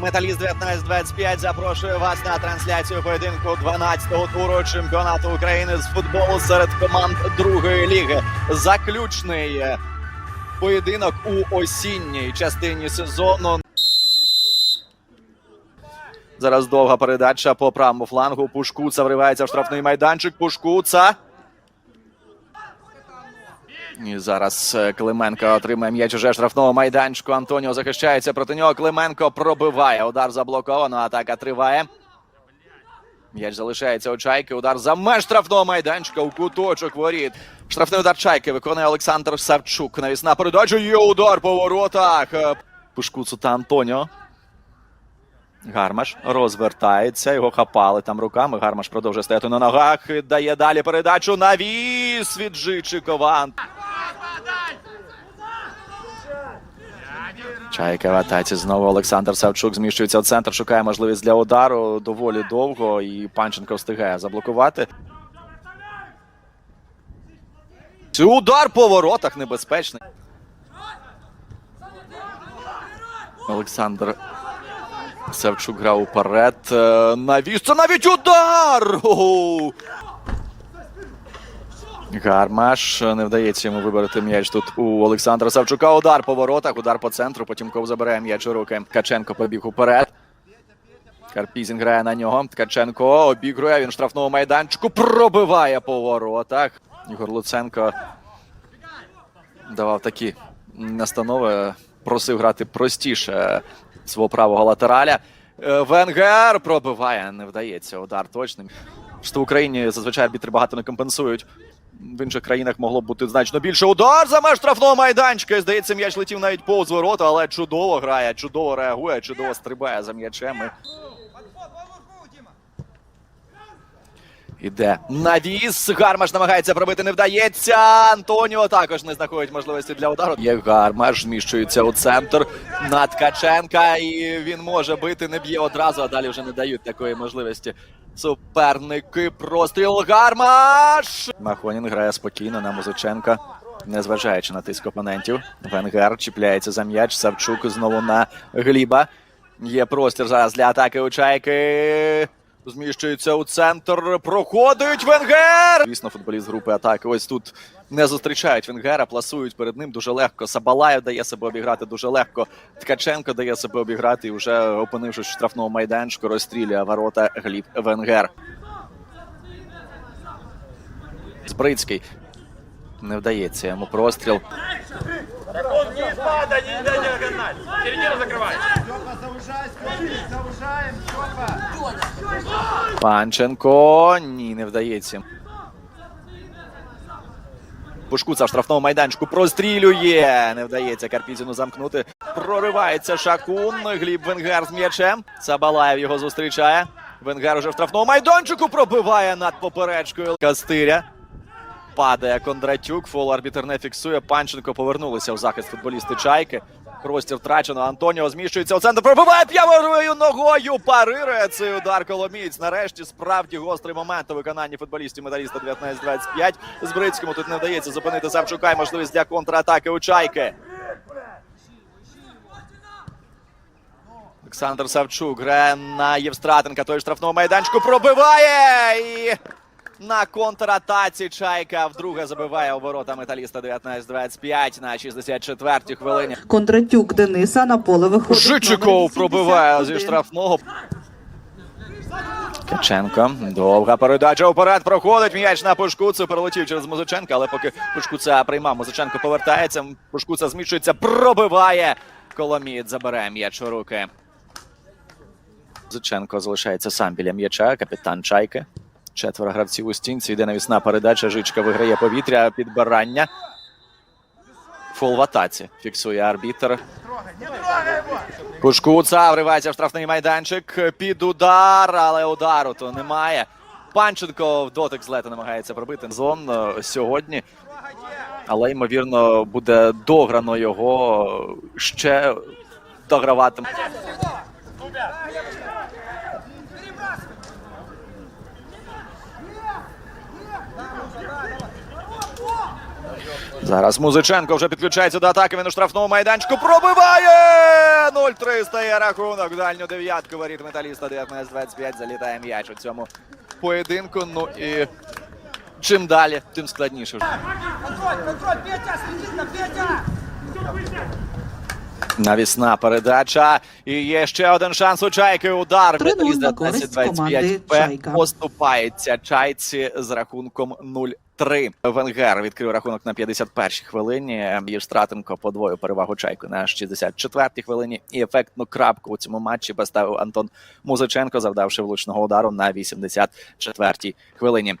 Металіст 1925 запрошує вас на трансляцію поєдинку 12-го туру чемпіонату України з футболу серед команд другої ліги. Заключний поєдинок у осінній частині сезону. Зараз довга передача по правому флангу. Пушкуца вривається в штрафний майданчик. Пушкуца. І зараз е, Клименко отримає м'яч уже штрафного майданчику. Антоніо захищається проти нього. Клименко пробиває. Удар заблоковано. Атака триває. М'яч залишається у чайки. Удар за меж штрафного майданчика у куточок воріт. Штрафний удар чайки виконує Олександр Савчук. Навісна передача. Є удар по воротах. Е, Пушкуцу та Антоніо. Гармаш розвертається, його хапали там руками. Гармаш продовжує стояти на ногах. Дає далі передачу. Навіс від Жичикова. Чайка в атаці. Знову Олександр Савчук зміщується в центр. Шукає можливість для удару доволі довго. І Панченко встигає заблокувати. Удар по воротах небезпечний. Олександр Савчук грав уперед. Е, Навіс. Це навіть удар! Гармаш. Не вдається йому вибрати м'яч тут у Олександра Савчука. Удар по воротах, удар по центру. Потім Ков забирає м'яч у руки. Ткаченко побіг уперед. Карпізін грає на нього. Ткаченко обігрує. Він в штрафному майданчику. Пробиває по воротах. Ігор Луценко давав такі настанови. Просив грати простіше свого правого латераля. Е, Венгер пробиває, не вдається. Удар точним. Що в Україні зазвичай арбітри багато не компенсують. В інших країнах могло бути значно більше. Удар за меж штрафного майданчика. Здається, м'яч летів навіть повз ворота, але чудово грає, чудово реагує, чудово стрибає за м'ячем. Іде навіс. Гармаш намагається пробити, не вдається. Антоніо також не знаходить можливості для удару. Є гармаш, зміщується у центр на Ткаченка, і він може бити, не б'є одразу, а далі вже не дають такої можливості. Суперники простріл гармаш. Махонін грає спокійно на Музиченка, незважаючи на тиск опонентів. Венгер чіпляється за м'яч. Савчук знову на Гліба. Є простір зараз для атаки у чайки. Зміщується у центр. Проходить Венгер. Звісно, футболіст групи атаки. Ось тут не зустрічають Венгера, пласують перед ним дуже легко. Сабалаєв дає себе обіграти дуже легко. Ткаченко дає себе обіграти і вже опинившись в штрафному майданчику, розстрілює ворота Гліб Венгер. Збрицький. Не вдається йому простріл. Не. Середину закрывай. Панченко. Ні, не вдається. Пушкуца в штрафному майданчику прострілює. Не вдається Карпізіну замкнути. Проривається Шакун. Гліб Венгер з м'ячем. Сабалаєв його зустрічає. Венгер уже в штрафному майданчику пробиває над поперечкою Кастиря. Падає Кондратюк. Фол арбітер не фіксує. Панченко повернулися в захист футболісти Чайки. Простір втрачено. Антоніо зміщується у центр. Пробиває п'явою ногою. Парирує цей удар Коломієць. Нарешті справді гострий момент у виконанні футболістів металіста 19-25. Збрицькому тут не вдається зупинити Савчука. І можливість для контратаки у Чайки. Олександр Савчук грає на Євстратенка. Той штрафного майданчику пробиває. І на контратаці Чайка вдруге забиває у ворота металіста 19-25 на 64-й хвилині. Кондратюк Дениса на поле виходить. Жичиков пробиває зі штрафного. Ткаченко. Довга передача вперед проходить. М'яч на Пушкуцу. Перелетів через Музиченка, але поки Пушкуца приймав, Музиченко повертається. Пушкуца зміщується, пробиває. Коломієць забере м'яч у руки. Музиченко залишається сам біля м'яча. Капітан Чайки. Четверо гравців у стінці. Йде навісна передача. Жичка виграє повітря. Підбирання. Фол в атаці. Фіксує арбітр. Кушкуца вривається в штрафний майданчик під удар, але удару то немає. Панченко в дотик злета намагається пробити зон е, сьогодні. Але ймовірно буде дограно його ще догравати. Зараз Музиченко вже підключається до атаки. Він у штрафному майданчику пробиває! 0-3 стає рахунок. Дальню дев'ятку воріт металіста 19-25 залітає м'яч у цьому поєдинку. Ну і чим далі, тим складніше. Навісна передача. І є ще один шанс у чайки. Удар. 3-0 Металіст на користь 19-25 П поступається чайці з рахунком 0-3. Венгер відкрив рахунок на 51-й хвилині. Євстратенко подвоїв перевагу чайку на 64-й хвилині. І ефектну крапку у цьому матчі поставив Антон Музиченко, завдавши влучного удару на 84-й хвилині.